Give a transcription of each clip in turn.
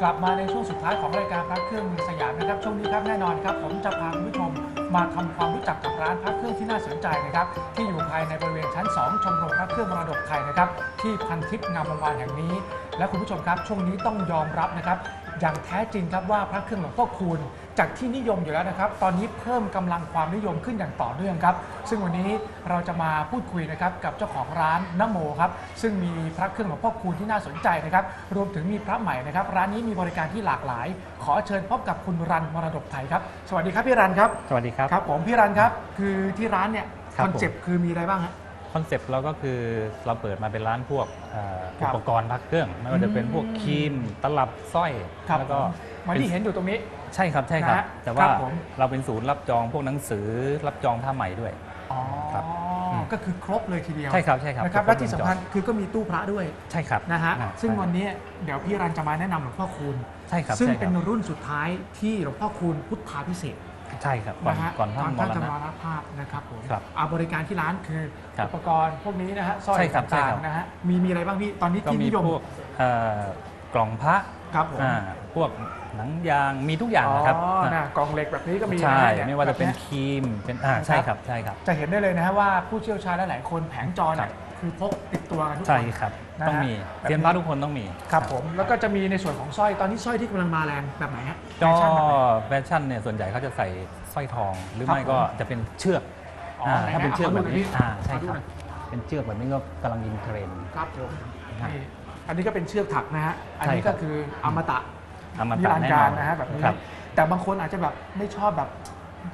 กลับมาในช่วงสุดท้ายของรายการพระเครื่องมือสยามนะครับ ช่วงนี้ครับแน่นอนครับ ผมจะพาคุณผู้ชมมาทำความรู้จักกับร้านพระเครื่องที่น่าสนใจนะครับ ที่อยู่ภายในบริเวณชั้น 2 ชมรมพระเครื่องมรดกไทยนะครับ ที่พันทิพย์งามวงวานแห่งนี้ และคุณผู้ชมครับ ช่วงนี้ต้องยอมรับนะครับ อย่างแท้จริงครับว่าพระเครื่องหลวงพ่อคูณจากที่นิยมอยู่แล้วนะครับ ตอนนี้เพิ่มกำลังความนิยมขึ้นอย่างต่อเนื่องครับ ซึ่งวันนี้เราจะมาพูดคุยนะครับกับเจ้าของร้านนโมครับ ซึ่งมีพระเครื่องหลวงพ่อคูณที่น่าสนใจนะครับ รวมถึงมีพระใหม่นะครับ ร้านนี้มีบริการที่หลากหลาย ขอเชิญพบกับคุณรันมรดกไทยครับ สวัสดีครับพี่รันครับ สวัสดีครับ ครับผมพี่รันครับ คือที่ร้านเนี่ยครัคบอนเซปต์คือมีอะไรบ้างฮะ คอนเซปต์เราก็คือเราเปิดมาเป็นร้านพวกเอ่อครัอุบปกรณ์พักเครื่อง ไม่ว่าจะเป็นพวกอืมครีมตลับสร้อยครับ แล้วก็เหมาที่เห็นอยู่ตรงนี้ ใช่ครับใช่ครับ นะฮะแต่คว่ารับผม เราเป็นศูนย์รับจองพวกหนังสือรับจองผ้าใหม่ด้วย อ๋อครับอืม ก็คือครบเลยทีเดียวใช่ครับใช่ครับนะครับครและบที่วงจรสำคัญคือก็มีตู้พระด้วยใช่ครับนะฮะอ่าซึ่งใช่วันนี้เดี๋ยวพี่รันจะมาแนะนำหลวงพ่อคูณ ใช่ครับซึ่งใช่คเป็รันบรุ่นสุดท้ายที่หลวงพ่อคูณพุทธาพิเศษก ใช่ครับก่อนนะฮะก่อนท่านมท่านรจะมณะรณภาพนะครับผมครับอาบริการที่ร้านคือครับอุปกรณ์พวกนี้นะฮะสร้อยใช่ครับใช่ต่างครับๆนะฮะมีมีอะไรบ้างพี่ตอนนี้ก็ที่มีนิยมพวกเอ่อกล่องพระครับผมอ่าพวกหนังยางมีทุกอย่างนะครับอ๋อนะกล่องเหล็กแบบนี้ก็มีนะใช่ฮะเนี่ยไม่ว่าจะเป็นแบบคย รีมเป็นอ่าใช่ครับใช่ครับ จะเห็นได้เลยนะฮะว่าผู้เชี่ยวชาญหลายๆคนแผงจอเนี่ยคื อพกติดตัวกันทุกคน ใช่ครับ นะฮะต้องมีแบบนี้ เซียนพระทุกคนต้องมีครับผมแล้วก็จะมีในส่วนของสร้อยตอนนี้สร้อยที่กำลังมาแรงแบบไหนฮะก็แฟชั่นแบบไหน แฟชั่นเนี่ยส่วนใหญ่เขาจะใส่สร้อยทอง หรือครับไม่ก็ผมจะเป็นเชือกอ๋ออ่าถ้าเป็นเชือกแบบนี้เอาอ่าขอใช่ดูคหรัน่บอยเป็นเชือกแบบนี้ก็กำลังยิงเทรนด์ ครับผมครับนี่อันนี้ก็เป็นเชือกถักนะฮะอันนี้ใช่ครัก็บ คืออมตะอมนิตะรันดแน่ร์นกาอรนนะฮะแบบนี้ ครับ แต่บางคนอาจจะแบบไม่ชอบแบบ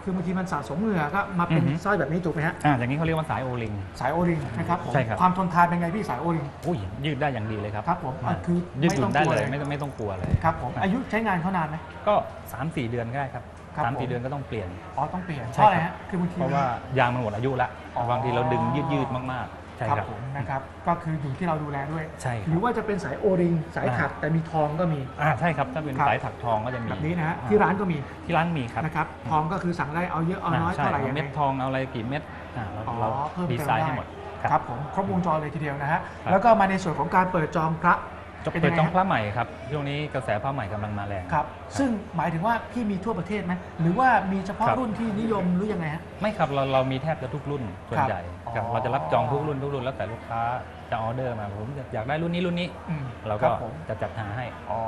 คือบางทีมันสะสมเหงื่อก็มาเป็นอือฮึ สร้อยแบบนี้ถูกไหมฮะอ่าอย่างนี้เขาเรียกว่าสายโอลิง สายโอริงนะครับผมใช่ครับ ความทนทานเป็นไงพี่สายโอริงอุ้ยยืดได้อย่างดีเลยครับครับผมอ่าอะคือยืดหไม่ยุ่ต้อนงได้กลัวเลเลยยไม่ต้องไม่ต้องกลัวเลยครับผมอายุใช้งานเขานานไหม ก็3 4เดือนก็ได้ครับครับสามผม สี่เดือนก็ต้องเปลี่ยน อ๋อต้องเปลี่ยนเพใช่ราะอะไรครับ ฮะคือบางที เพราะว่ายางมันหมดอายุแล้วอ๋อบางทีเราดึงยืดยืดๆมากๆ ใช่ครับครับผมนะครับก็คืออยู่ที่เราดูแลด้วย ใช่ครับหรือว่าจะเป็นสายโอริงสายถักแต่มีทองก็มี อ่าใช่ครับถ้าเป็นครับ สายถักทองก็จะมีแบบนี้นะฮะอ่ที่ร้านก็มีที่ร้านมีครับนะครับทองก็คือสั่งได้เอาเยอะเอาน้อยใช่เท่าไหร่เอายังไง เม็ดทองเอาอะไรกี่เม็ดอ่าเราอ๋อเราเพิ่มเติมดีไซน์ให้หมดได้ครับผมครบวงจรเลยทีเดียวนะฮะครับ แล้วก็มาในส่วนของการเปิดจองพระ จบเป็นเปิยัดงไงจองฮะพระใหม่ครับช่วงนี้กระแสพระใหม่กำลังมาแรงครับ ซึ่งหมายถึงว่าพี่มีทั่วประเทศไหมหรือว่ามีเฉพาะครับรุ่นที่นิยมหรือยังไงฮะไม่ครับเราเรามีแทบจะทุกรุ่นส่วคนรับใหญ่ครับอ๋อเราจะรับจองทุกรุ่นทุกรุ่นแล้วแต่ลูกค้าจะออเดอร์มาผมอยากได้รุ่นนี้รุ่นนี้ อืมเราคก็บผม จะจัดหาให้ อ๋อ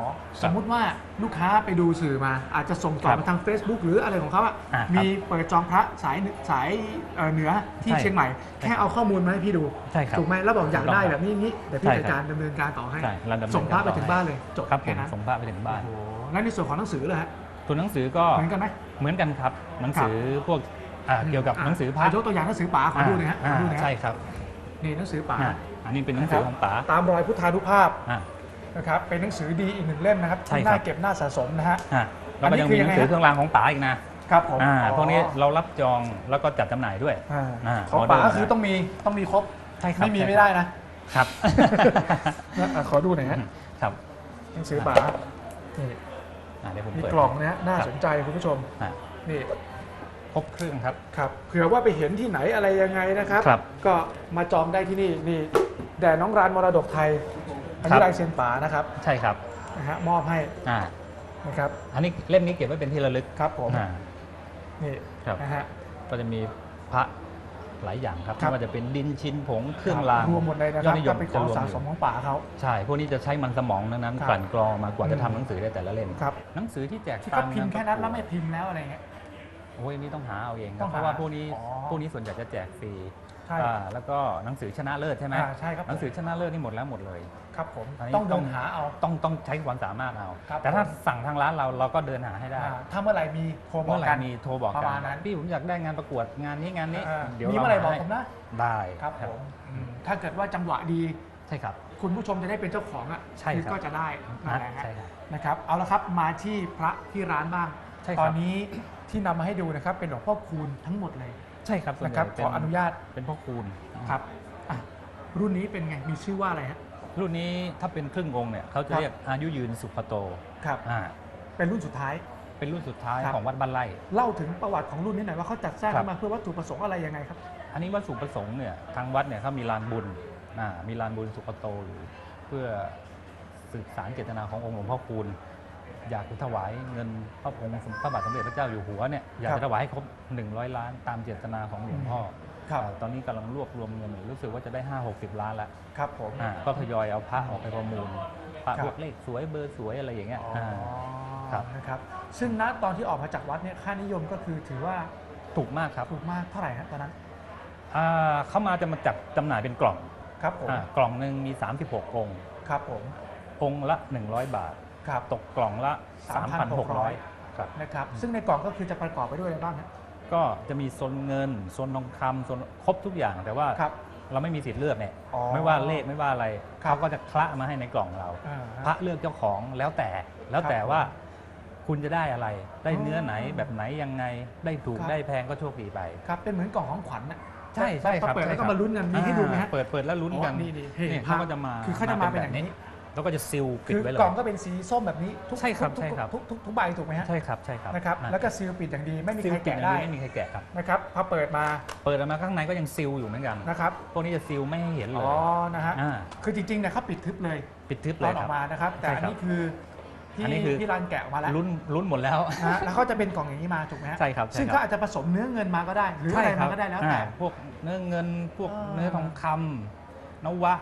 สมมุติว่าลูกค้าไปดูสื่อมา อาจจะส่งต่อครับมาทาง Facebook หรืออะไรของเขาอะอ่าครับมีเปิดจองพระสายเหนือสายเอ่อเหนือที่ใช่เชียงใหม่ใช่แค่เอาข้อมูลมาให้พี่ดูใช่ครับถูกไหมแล้วบอกอยากได้ถูกต้องแบบนี้นี้เดี๋ยวพี่ใช่จัดครับการดำเนินการต่อให้ ใช่เราดำเนินส่งพระไปการต่อถึงบ้านเลยจบครับผแค่มนั้นส่งพระไปถึงบ้าน โอ้โหแล้วในส่วนของหนังสือเลยฮะตัวหนังสือก็เหมือนกันไหม เหมือนกันครับ หนังสือพวกอ่าเกี่ยวกับหนังสือพระะยกตัวอย่างหนังสือป๋าขอดูหน่อยฮะขอดูหน่อยฮะใช่ครับ นี่หนังสือป๋าอ่า อันนี้เป็นหนังสือของป๋าตามรอยพุทธานุภาพอ่านะครับเป็นหนังสือดีอีกหนึ่งเล่มนะครับใช่ที่ครับ น่าเก็บน่าสะสมนะฮะ อ่าแล้วอันนี้ก็ยังคือมียัหงนัไงงสือฮะ เครื่องรางของป๋าอีกนะครับผมอ่าอ๋อพวกนี้เรารับจองแล้วก็จัดจำหน่ายด้วย อ่าอ่าของออเดอร์ป๋าก็นะคือต้องมีต้องมีครบใช่ครับไม่มีใช่ไม่ได้นะครับ นะอะขอดูหน่อยฮะครับหนังสือป๋านี่อ่าเดี๋ยวผมมีเปิด กล่องนะฮะน่าครับ สนใจคุณผู้ชม อ่านี่ ครบเครื่องครับ ครับเผื่อว่าไปเห็นที่ไหนอะไรยังไงนะครับ ครับก็มาจองได้ที่นี่นี่แด่น้องรานมรดกไทยอันครันี้บลายเซ็นป๋านะครับใช่ครับนะฮะมอบให้อ่านะครับอันนี้เล่มนี้เก็บไว้เป็นที่ระลึกครับผมอ่า นี่ครับ นะฮะ ก็จะมีพระหลายอย่างครับครับ ไม่ว่าจะเป็นดินชิ้นผงเครื่องรางรวมหมดเลยนะคยอรัดบนิยก็มเป็นขจะองรวมสะอยู่สมของป๋าเขา ใช่พวกนี้จะใช้มันสมองทั้งนั้นครับ กลั่นกรองมากว่าจะอืมทำหนังสือได้แต่ละเล่มครับหนังสือที่แจกที่ตาก็มพิมพ์งาแค่นั้นประกแล้วดไม่พิมพ์แล้วอะไรเงี้ย โอ้ยนี่ต้องหาเอาเองคต้รัอบงเพราะว่าหาพวกนี้อ๋อพวกนี้ส่วนใหญ่จะแจกฟรีใช่ อ่าแล้วก็หนังสือชนะเลิศใช่ไหมอ่าใช่ครับผมหนังสือชนะเลิศนี่หมดแล้วหมดเลย ครับผมอันนี้ต้องเดิต้อนงหาเอา ต้องต้องใช้ความสามารถเอาครับ แต่ถ้าผมสั่งทางร้านเราเราก็เดินหาให้ได้อ่าถ้าเมื่อไหร่มีโทรบอเมื่กอไหร่กัน มีโทรบอกประกัมาณนั้น พี่ผมอยากได้งานประกวดงานนี้งานนี้ อ่าเดี๋ยวมีเราเมื่อไหร่หาบอกให้ผมนะได้ครับผมอืมถ้าเกิดว่าจังหวะดี ใช่ครับ คุณผู้ชมจะได้เป็นเจ้าของอะใช่คือครับ ก็จะได้นั่นแหละฮะใช่ครับ นะครับ เอาละครับมาที่พระที่ร้านบ้าง ใช่ครับ ตอนนี้ ที่นำมาให้ดูนะครับ เป็นหลวงพ่อคูณทั้งหมดเลยใช่ครับส่วนนะใหคญ่รับเป็ขออนุญาตเป็นพ่อคูณครับอะรุ่นนี้เป็นไงมีชื่อว่าอะไรฮะ รุ่นนี้ถ้าเป็นครึ่งองค์เนี่ยเขาจะครับ เรียกอายุยืนสุขโตครับอ่าเป็นรุ่นสุดท้าย เป็นรุ่นสุดท้ายครับ ของวัดบ้านไร่ เล่าถึงประวัติของรุ่นนี้หน่อยว่าเขาจัดสร้างครับ ขึ้นมาเพื่อวัตถุประสงค์อะไรยังไงครับ อันนี้วัตถุประสงค์เนี่ยทางวัดเนี่ยเขามีลานบุญอ่ามีลานบุญสุขโตอยู่เพื่อสืบสารเจตนาขององค์หลวงพ่อคูณ อยากจะถวายเงินพระองค์พระบาทสมเด็จพระเจ้าอยู่หัวเนี่ยอยากครัจะบถวายให้ครบ 100 ล้านตามเจตนาของหลวงพ่อครับอ่าตอนนี้กำลังรวบรวมเงินอยู่รู้สึกว่าจะได้ 5 60 ล้านแล้วครับผมอ่าก็ทยอยเอาพระออกไปประมูลพระครับพวกเลขสวยเบอร์สวยอะไรอย่างเงี้ยอ๋อครับนะครับ ซึ่งณตอนที่ออกมาจากวัดเนี่ยค่านิยมก็คือถือว่าถูกมากครับถูกมากเท่าไหร่ฮะตอนนั้นอ่าเขามาจะมาจัดจำหน่ายเป็นกล่องครับผมอ่ากล่องหนึ่งมี 36 องค์ครับผมองค์ละ 100 บาท ครับ ตกกล่องละ3,600 3,600 ครับ นะครับ ซึ่งในกล่องก็คือจะประกอบไปด้วยอะไรบ้างฮะ ก็จะมีโซนเงินโซนทองคำโซนครบทุกอย่างแต่ว่าครับเราไม่มีสิทธิ์เลือกเนี่ยอ๋อไม่ว่าเลขไม่ว่าอะไรครับเขาก็จะคละมาให้ในกล่องเรา อ่าฮะพระเลือกเจ้าของแล้วแต่แล้วแต่ครับว่าคุณจะได้อะไร ได้อ๋อเนื้อไหนแบบไหนยังไงได้ถูกครับ ได้แพงก็โชคดีไป ครับเป็นเหมือนกล่องของขวัญน่ะใช่ใช่ครับพอเปิดแล้วใช่ครัก็บมาลุ้นกันมีให้ดูไหมฮะอ่าเปิดเปิดแล้วลุ้นกันอ๋อนี่นี่เห็นเนี่ยภาพเขาก็จะมาคือเขาจะมาเป็นอย่างนี้ แล้วก็จะซีลปิดคือไว้เลยกล่องก็เป็นสีส้มแบบนี้ทุกใช่ครับทุกใช่ครับ ทุกทุกทุกใบถูกไหมฮะใช่ครับใช่ครับนะครับอ่าแล้วก็ซีลปิดอย่างดีไม่มีซีลใครปิดแกะอย่างได้นี้ไม่มีใครแกะครับ นะครับพอเปิดมาเปิดออกมาข้างในก็ยังซีลอยู่เหมือนกัน นะครับพวกนี้จะซีลไม่ให้เห็นเลอ๋ยอนะฮะอ่าคือจริงๆเนี่ยเขาปิดทึบเลยปิดทึบตเลอนยอคอรับกมานะครับ แต่ใช่อันครับนี้คือที่อันนี้คือ ที่ร้านแกะออกมาแล้ว ลุ้นลุ้นหมดแล้ว นะฮะแล้วเขาจะเป็นกล่องอย่างนี้มาถูกไหมฮะใช่ครับใช่ซึ่งครับเขาอาจจะผสมเนื้อเงินมาก็ได้ หรืออะไรมาก็ได้แล้วแต่ อ่าพวกเนื้อเงินพวกอ่า เนื้อทองคำนวะ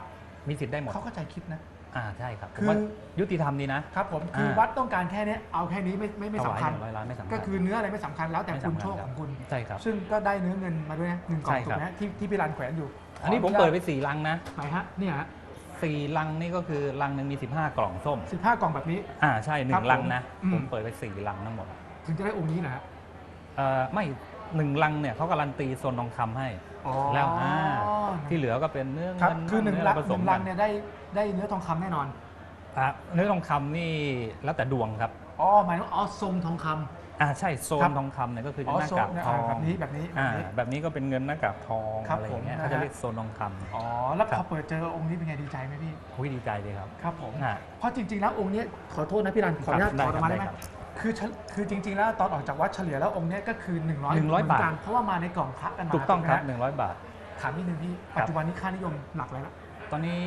มีสิทธิ์ได้หมด เขาเข้าใจคิดนะ อ่าใช่ครับคือผมว่ายุติธรรมดีนะ ครับผมคืออ่าวัดต้องการแค่เนี้ยเอาแค่นี้ไม่ไม่ไม่ถวายสำคัญ หนึ่งร้อยล้านไม่สำคัญก็คือเนื้ออะไรไม่สำคัญแล้วแต่ไม่คุณสำญโชคของคุณ ใช่ครับ ซึ่งก็ได้เนื้อเงินมาด้วยนะหนึ่งกล่องใช่ถูครักบไหมฮะที่ที่พี่รันแขวนอยู่อันนี้ผมขเปิดไปสี่ลังนะไหนฮะเนี่ยฮะสี่ลังนี่ก็คือลังหนึ่งมี15 กล่องส้ม สิบห้ากล่องแบบนี้ อ่าใช่หครันึ่บงลังนะ ผมอืม ผมเปิดไปสี่ลังทั้งหมดถึงจะได้องค์นี้นะฮะเอ่อไม่หนึ่งลังเนี่ยเขาการันตีโซนทองคำให้อ๋อแล้วอ่า ที่เหลือก็เป็นเนื้อครับเงินคือหนึ่งเนื้ลัอะงไรผหสนึ่มงกัลันงเนี่ยได้ ได้เนื้อทองคำแน่นอนอะเนื้อทองคำนี่แล้วแต่ดวงครับอ๋อหมายถึงอ๋อทรงทองคำ อ่าใช่โซครันบทองคำเนี่ยก็คืออ๋จะอหน้าทรงกากเนี่ยทองแบบนี้แบบนี้แบอ่าบนี้ แบบนี้ก็เป็นเงินหน้ากากทองครับอะไรอย่างเงี้ยผมนะเขาจะฮะเรียกโซนทองคำ อ๋อแล้วครัพอบ เปิดเจอองค์นี้เป็นไงดีใจไหมพี่ โอ้ยดีใจเลยครับ ครับผมอ่าเพราะจริง ๆ แล้วองค์เนี้ยขอโทษนะพี่รันขออนุญาตครับถอดออกมาได้ได้ไหมครับคือเฉคือจริง ๆ แล้วตอนออกจากวัดเฉลี่ยแล้วองค์เนี้ยก็คือ100 100บาท เพราะว่ามาในกล่องพระกันมาถูกต้องครับไหมฮะ100 บาท ถามนิดนึงพี่ครับปัจจุบันนี้ค่านิยมหนักเลยละ ตอนนี้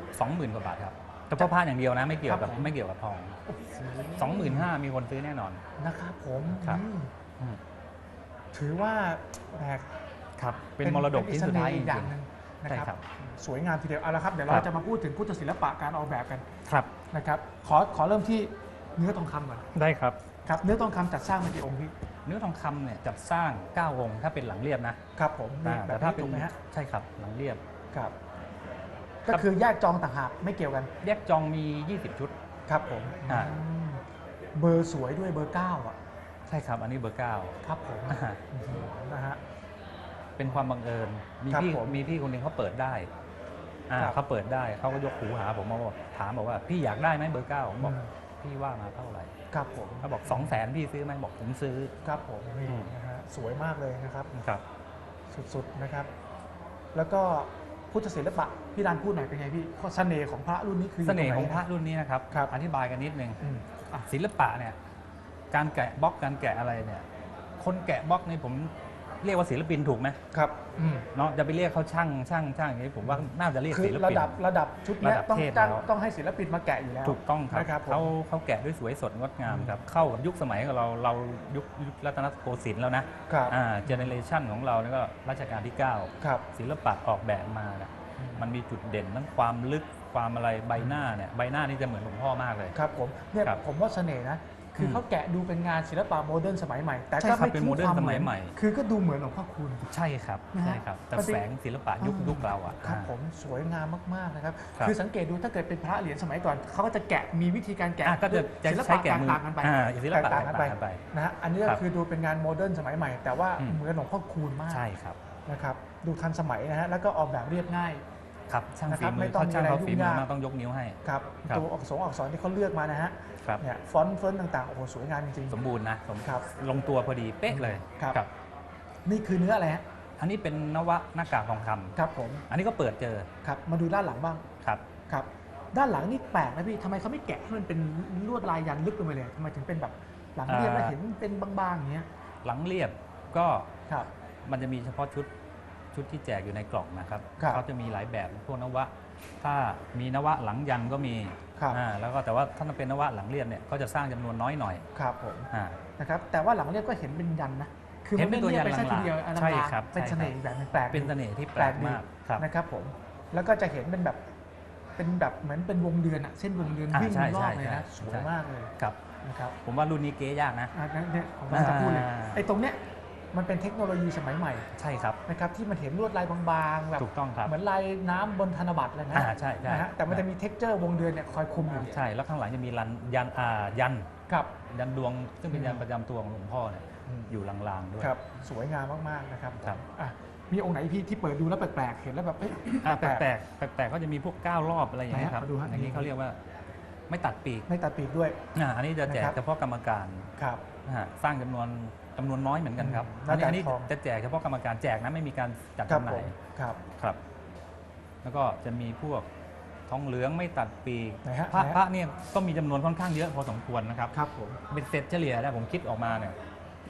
20,000กว่าบาทครับ แต่เพราะผ้าอย่างเดียวนะไม่เกี่ยวกับครับผม ไม่เกี่ยวกับทองโอ้โห25,000มีคนซื้อแน่นอน นะครับผมครับ อืมอืมถือว่าแหมครับ เป็นมรดกชิ้นสุดท้ายจเป็นอีกอย่างริงหนึ่งนะใช่คครัรับ บ สวยงามทีเดียวเอาละครับเดี๋ยวเราครับจะมาพูดถึงพุทธศิลปะการออกแบบกันๆครับนะครับขอขอเริ่มที่เนื้อทองคำก่อนได้ครับ ครับเนื้อทองคำจัดสร้างมากี่องค์พี่เนื้อทองคำเนี่ยจัดสร้าง9องค์ถ้าเป็นหลังเรียบนะครับผมนี่อ่าแบแต่บถ้านี้เป็นถูกไหมฮะใช่ครับหลังเรียบ ครับครั ก็บคือแยกจองต่างหากไม่เกี่ยวกันแยกจองมี 20 ชุด ครับผมอ่า อืมเบอร์สวยด้วยเบอร์เก้าอะใช่ครับ อันนี้เบอร์เก้า ครับผมอ่าอื้อหือนะฮะ เป็นความบังเอิญ มีครับพี่ผมมีพี่คนหนึ่งเขาเปิดได้ อ่าครับ เขาเปิดได้เขาก็ยกหูหาผมมาบอกถามบอกว่าพี่อยากได้ไหมเบอร์เก้าผมบอกอืมพี่ว่ามาเท่าไหร่ครับผมเขาบอก2 0 0แสนพี่ซื้อไหมบอกผมซื้อ ครับผมนี่อืม นะฮะสวยมากเลยนะครับ ครับ สุดๆนะครับ แล้วก็พุทธศิลปะ พี่รานพูดหน่อยเป็นไงพี่ข้อเสน่ห์ของพระรุ่นนี้คือเสน่ห์ของยู่พระรุ่นนี้นะครับครับอธิบายกันนิดนึงอืมอะศิลปะเนี่ยการแกะบล็อกการแกะอะไรเนี่ยคนแกะบล็อกนี่ผมเรียกว่าศิลปินถูกไหมครับ อืมเนาะจะไปเรียกเขาช่างช่างช่างอย่างนี้ผมว่าน่าจะเรียกคือศิลระปิน ดับระดับชุดเนี้ยระดับต้องเทพจ้างแล้ว ต้องให้ศิลปินมาแกะอยู่แล้วถูกต้องครับนะครับผม เขาเขาแกะด้วยสวยสดงดงามครับเข้ากับยุคสมัยของเราเรายุคยุครัตนโกสินทร์แล้วนะครับอ่าเจเนเรชันของเราเนี่ยก็รัชกาลที่ 9 ครับ ศิลปะออกแบบมาเนี่ย มันมีจุดเด่นทั้งความลึกความอะไรใบหน้าเนี่ยใบหน้านี่จะเหมือนหลวงพ่อมากเลย ครับผมเนี่ยครับผมว่าเสน่ห์นะ คืออมเขาแกะดูเป็นงานศิลปะโมเดิร์นสมัยใหม่ แต่ใช่ก็ครับไม่เป็นทิ้งโมเดิร์นความสมัยเหอนใหม่ คือก็ดูเหมือนหลวงพ่อคูณ ใช่ครับนะฮะใช่ครับ แต่ปฏิแฝงศิลปะยุคอ่ายุยุคเราอะ ครับอ่าผมสวยงามมากๆนะครับครับ คือสังเกตดูถ้าเกิดเป็นพระเหรียญสมัยก่อนเขาก็จะแกะมีวิธีการแกะอะก็จะจะศิลใช้ปะแกะมือต่างๆกันไปอ่าศิลปะต่างๆกันไปต่างๆกันไป นะฮะอันนี้ก็ครับคือดูเป็นงานโมเดิร์นสมัยใหม่ แต่ว่าอืม เหมือนหลวงพ่อคูณมากใช่ครับ นะครับดูทันสมัยนะฮะแล้วก็ออกแบบเรียบง่าย ครับช่างนะคฝีรับมืไม่อต้องเขาช่างมีอะไรเขาฝีมือยุ่งยากมากต้องยกนิ้วให้ ครับครับ ตัวอักษรอักษรที่เขาเลือกมานะฮะครับเนี่ยฟอนต์เฟิร์นต่างๆโอ้โหสวยงามจริง สมบูรณ์นะสมครับลงตัวพอดีเป๊ะเลยครับ ๆ นี่คือเนื้ออะไรฮะอันนี้เป็นนวะหน้ากากทองคำครับผมอันนี้ก็เปิดเจอครับมาดูด้านหลังบ้างครับ ครับ ด้านหลังนี่แปลกนะพี่ทำไมเขาไม่แกะให้มันเป็นลวดลายยันลึกลงไปเลยทำไมถึงเป็นแบบหลังเรียบอ่าแล้วเห็นเป็นบางๆอย่างเงี้ยหลังเรียบก็ครับ มันจะมีเฉพาะชุด ชุดที่แจกอยู่ในกล่องนะครับครับเขาจะมีหลายแบบพวกนวะ ถ้ามีนวะหลังยันก็มีครับอ่าแล้วก็แต่ว่าถ้าเป็นนวะหลังเรียบเนี่ยก็จะสร้างจำนวนน้อยหน่อยครับผมอ่า นะครับแต่ว่าหลังเรียบก็เห็นเป็นยันนะคือเห็นเป็นตัวยันไม่ได้เรียบไปซะทีเดียวลางๆอลังใช่การครับเป็นใช่เสน่ห์อีกแบบหนึงแปลกดีเป็นเสน่ห์ที่แปลกดีมากครับ นะครับผมแล้วก็จะเห็นเป็นแบบเป็นแบบเหมือนเป็นวงเดือนอะเส้นวงเดือนอ่าวิ่งใช่รอบใช่เลยนะใช่สวยใช่มากเลยครับ นะครับผมว่ารุ่นนี้เก๋ยากนะ อ่านั่นเนี่ยผมกำลังจะพูดเลยอ่า ไอ้ตรงเนี้ย มันเป็นเทคโนโลยีสมัยใหม่ใช่ครับนะครับที่มันเห็นลวดลายบางๆแบบถูกต้องครับเหมือนลายน้ำบนธนบัตรเลยนะอ่าใช่ใช่นะฮะแต่มันจะมีเท็กเจอร์วงเดือนเนี่ยคอยคุมอยู่ใช่แล้วข้างหลังจะมีรันยันอ่ายันครับยันดวง ซึ่งเป็นอืมยันประจำตัวของหลวงพ่อเนี่ยอืมอยู่ลางๆด้วยครับสวยงามมากๆนะครับครับอะมีองค์ไหนพี่ที่เปิดดูแล้วแปลกๆเห็นแล้วแบบเอ้ยอ่าแปลกๆแปลกๆก็จะมีพวกก้าวรอบอะไรอย่างเงี้ยครับไหนฮะมาดูฮะอย่างนี้เขาเรียกว่า ไม่ตัดปีกไม่ตัดปีกด้วย อ่าอันนี้จะแจกนะครับ เฉพาะกรรมการครับ นะฮะสร้างจำนวนจำนวนน้อยเหมือนกันครับอืมอันนี้หน้าอันนี้ทอง จะแจกเฉพาะกรรมการแจกนะไม่มีการจัดครับจำหผน่ายมครับ ครับ แล้วก็จะมีพวกทองเหลืองไม่ตัดปีกไหนฮะพระไหนฮะ พระเนี่ยก็มีจำนวนค่อนข้างเยอะพอสมควรนะครับครับผมเป็นเสร็จเฉลี่ยแล้วผมคิดออกมาเนี่ย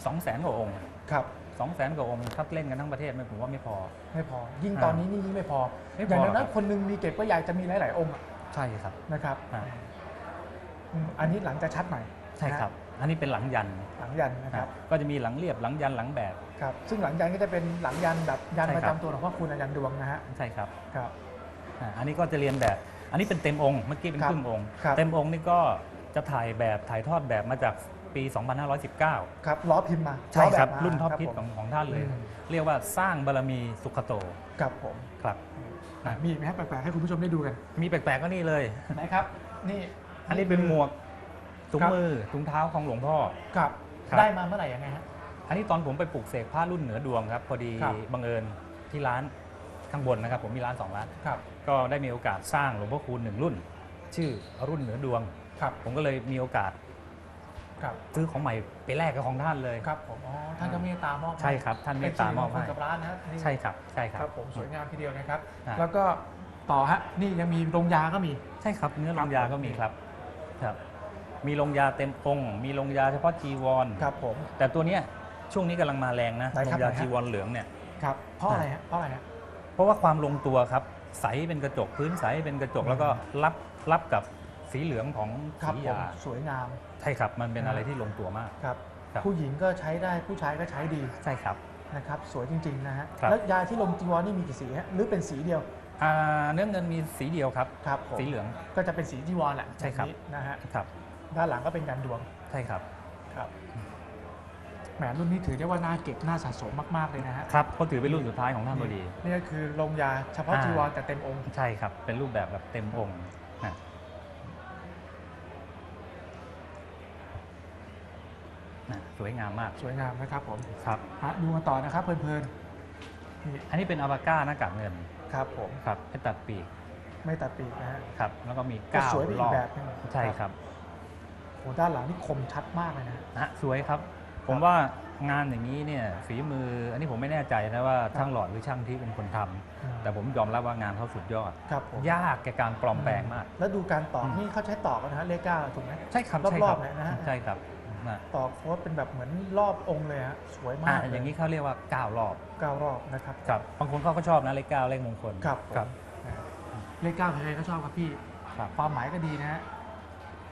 สองแสนกว่าองค์ครับสองแสนกว่าองค์ถ้าเล่นกันทั้งประเทศไม่ผมว่าไม่พอ ไม่พอ ยิ่งอ่าตอนนี้นี่ยิ่งไม่พอไม่พออย่างหรอกนั้นครับคนหนึงมีเก็บก็อยากจะมีหลาย ๆ องค์อะใช่ครับ นะครับ อ่า อืมอันนี้หลังจะชัดหน่อยใช่ครับ อันนี้เป็นหลังยันหลังยันนะครับอะก็จะมีหลังเรียบหลังยันหลังแบบ ครับ ซึ่งหลังยันก็จะเป็นหลังยันแบบยันใช่ประครับจำตัวของพ่อคุณอายันดวงนะฮะ ใช่ครับ ครับอะอันนี้ก็จะเรียนแบบ อันนี้เป็นเต็มองค์เมื่อกี้เป็นครับครึ่งองค์ครับเต็มองค์นี่ก็จะถ่ายแบบถ่ายทอดแบบมาจากปี 2519 ครับล้อพิมพ์มาใช่ครับล้อแมารุ่นท็อปครับฮิตผมของของท่านเลยอืมเรียกว่าสร้างบารมีสุขโต ครับผม ครับอะมีอีกไหมฮะแปลกๆให้คุณผู้ชมได้ดูกัน มีแปลกๆก็นี่เลยไหนครับ นี่ อันนี้เป็นหมวก ถุงครับ มือถุงเท้าของหลวงพ่อ ครับ ครับ ได้มาเมื่อไหร่ยังไงฮะ อันนี้ตอนผมไปปลูกเสกผ้ารุ่นเหนือดวงครับ พอดีครับ บังเอิญที่ร้านข้างบนนะครับ ผมมีร้านสองร้าน ครับ ก็ได้มีโอกาสสร้างหลวงพ่อคูณหนึ่งรุ่น ชื่อรุ่นเหนือดวง ครับผมก็เลยมีโอกาสครับซื้อของใหม่ไปแลกกับของท่านเลย ครับผมอ๋อท่านก็เมตตามอบห้ใช่ครับ ท่านเมตตามอบให้เป็นสิริงคลกับร้านนะฮะนี่ใช่ครับใช่คครัรับ บผมสวยงามทีเดียวนะครับ อ่า แล้วก็ต่อฮะนี่ยังมีโรงยาก็มี ใช่ครับเนื้อคลรับงยาก็มีครับครับ มีลงยาเต็มองค์ มีลงยาเฉพาะจีวรครับผม แต่ตัวเนี้ยช่วงนี้กำลังมาแรงนะไหนลครับงยาไหนครับ จีวรเหลืองเนี่ย ครับเพราะอะไรฮะเพราะอะไรฮะ เพราะว่าความลงตัวครับ ใสเป็นกระจกพื้นใสเป็นกระจก อืม แล้วก็รับรับกับสีเหลืองของครับสีผมยาสวยงาม ใช่ครับมันเป็นอ่าอะไรที่ลงตัวมาก ครับ ครับ ผู้หญิงก็ใช้ได้ผู้ชายก็ใช้ดีใช่ครับ นะครับ สวยจริง ๆ นะฮะ ครับ แล้วยาที่ลงจีวรนี่มีกี่สีฮะหรือเป็นสีเดียวอ่าเนื้อเงินมีสีเดียวครับ ครับผมสีเหลือง ก็จะเป็นสีจีวรแหละใช่ครับแนี้นะฮะ ครับ ด้านหลังก็เป็นยันดวงใช่ครับครับแหมรุ่นนี้ถือได้ว่าน่าเก็บน่าสะสมมากๆเลยนะฮะครับก็ถือเป็นรุ่นสุดท้ายของท่านพอดีนี่ก็คือลงยาเฉพาะอ่าจีวรแต่เต็มองค์ใช่ครับ เป็นรูปแบบแบบเต็มองค์นะนะสวยงามมากสวยงามนะครับผมครับฮะดูมาต่อนะครับเพลินๆนี่อันนี้เป็นอวาก้าหน้ากากเงินครับผมครับให้ตัดปีกไม่ตัดปีกนะฮะครับ แล้วก็มีก็ก้าวสวยไปรอีอกบแบบหนึงใช่ครับ โอ้ด้านหลังนี่คมชัดมากเลยนะ นะสวยครับ ผมว่างานอย่างนี้เนี่ยฝีมือ อันนี้ผมไม่แน่ใจนะว่าช่างหลอดหรือช่างที่เป็นคนทำอืม แต่ผมยอมรับว่างานเขาสุดยอด ครับผมยากแก่การปลอมแปลงมาก แล้วดูการต่ออืม นี่เขาใช้ต่อกันนะฮะเลขเก้าถูกไหม ใช่ครับรอบๆใช่ครับเนี่ยนะฮะ ใช่ครับนะต่อโค้ดเป็นแบบเหมือนรอบองค์เลยฮะสวยมาอะกเลอย่างนี้เขาเรียกว่าก้าวรอบเก้ารอบนะครับ ครับบางคนเขาก็ชอบนะเลขเก้าเลขมงคลครับผมครับ นะฮะเลขเก้าใครๆก็ชอบครับพี่ ครับ ความหมายก็ดีนะฮะ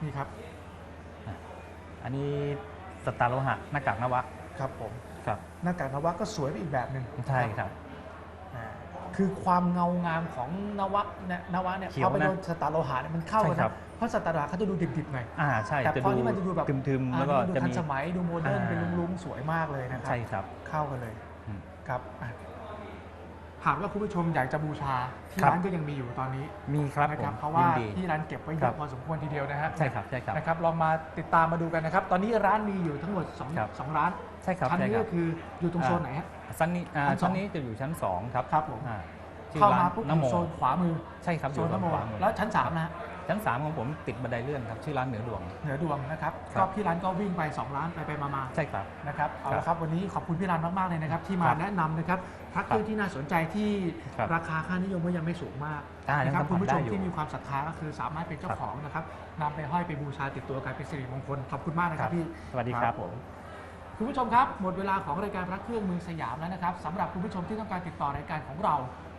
นี่ครับ อันนี้สตาร์โลหะหน้ากากนวะครับผมครับหน้ากากนวะก็สวยไปอีกแบบหนึ่งใช่ครับอ่าคือความเงางามของนวะเนี่ยนวะเนี่ยเขียวพอไปนะโดนสตาร์โลหะเนี่ยมันเข้ากันใช่ครันะบ เพราะสตาร์โลหะเขาจะดูดิบๆหน่อย อ่าใช่แต่จะพอดูนี่มันจะดูแบบทึมๆแล้วก็อ่านี่ดูจะทันมี สมัยดูโมเดิร์นอ่า เป็นลุงๆสวยมากเลยนะครัใช่ครับ เข้ากันเลยอืม ครับอะ หากว่าคุณผู้ชมอยากจะบูชาที่ครับร้านก็ยังมีอยู่ตอนนี้มีครับนะผครับมเพราะว่ายินดีที่ร้านเก็บไว้เยครัอะบพอสมควรทีเดียวนะฮะใช่ครับใช่ครับนะครับลองมาติดตามมาดูกันนะครับ ตอนนี้ร้านมีอยู่ทั้งหมดสองครับสองร้านใช่ครับชั้นใช่นี้ครัก็บคืออยู่ตรงโซนไหนฮะชั้นนี้อ่าชั้นสองชั้นนี้จะอยู่ชั้น2ครับครับผมอ่าชื่อเข้าร้ามานปุ๊บอน้ำโมยู่โซนขวามือใช่ครับอโซยู่นตรน้ำงโมขวามือแล้วชั้น3นะฮะ ชั้น 3 ของผมติดบันไดเลื่อนครับชื่อร้านเหนือดวง เหนือดวงนะครับครัก็บ พี่ร้านก็วิ่งไปสองร้านไปไปมามาใช่ครับนะครับเอาครัละบครับวันนี้ขอบคุณพี่รันมากๆเลยนะครับที่มาครับแนะนำนะครับพระเครื่องที่น่าสนใจที่ครับราคาค่านิยมก็ยังไม่สูงมากอ่ายันะงครับสัมผัสคุณผู้ชมได้อยู่ ที่มีความศรัทธาก็คือสามารถเป็นเจ้าครับของนะครับนำไปห้อยไปบูชาติดตัวกันเป็นสิริมงคลขอบคุณมากนะครับพี่ สวัสดีครับ ผม คุณผู้ชมครับ หมดเวลาของรายการพระเครื่องเมืองสยามแล้วนะครับสำหรับคุณผู้ชมที่ต้องการติดต่อรายการของเรา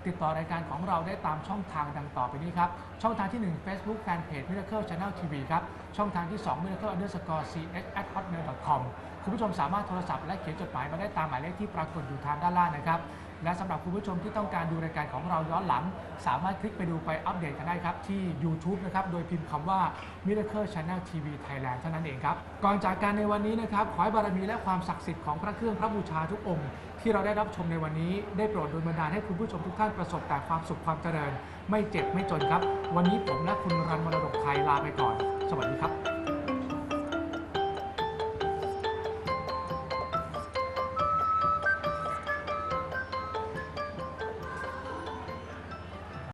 ติดต่อรายการของเราได้ตามช่องทางดังต่อไปนี้ครับ ช่องทางที่ 1 Facebook Fanpage Miracle Channel TV ครับ ช่องทางที่ 2 Miracle Underscore CX at hotmail com คุณผู้ชมสามารถโทรศัพท์และเขียนจดหมายมาได้ตามหมายเลขที่ปรากฏอยู่ทางด้านล่างนะครับ และสำหรับคุณผู้ชมที่ต้องการดูรายการของเราย้อนหลัง สามารถคลิกไปดูไปอัปเดตกันได้ครับ ที่ YouTube นะครับ โดยพิมพ์คำว่า Miracle Channel TV Thailand เท่านั้นเองครับ ก่อนจากการในวันนี้นะครับ ขอให้บารมีและความศักดิ์สิทธิ์ของพระเครื่องพระบูชาทุกองค์ ที่เราได้รับชมในวันนี้ ได้โปรดดลบันดาลให้คุณผู้ชมทุกท่านประสบแต่ความสุขความเจริญ ไม่เจ็บไม่จนครับ วันนี้ผมและคุณรันมรดกไทยลาไปก่อน สวัสดีครับ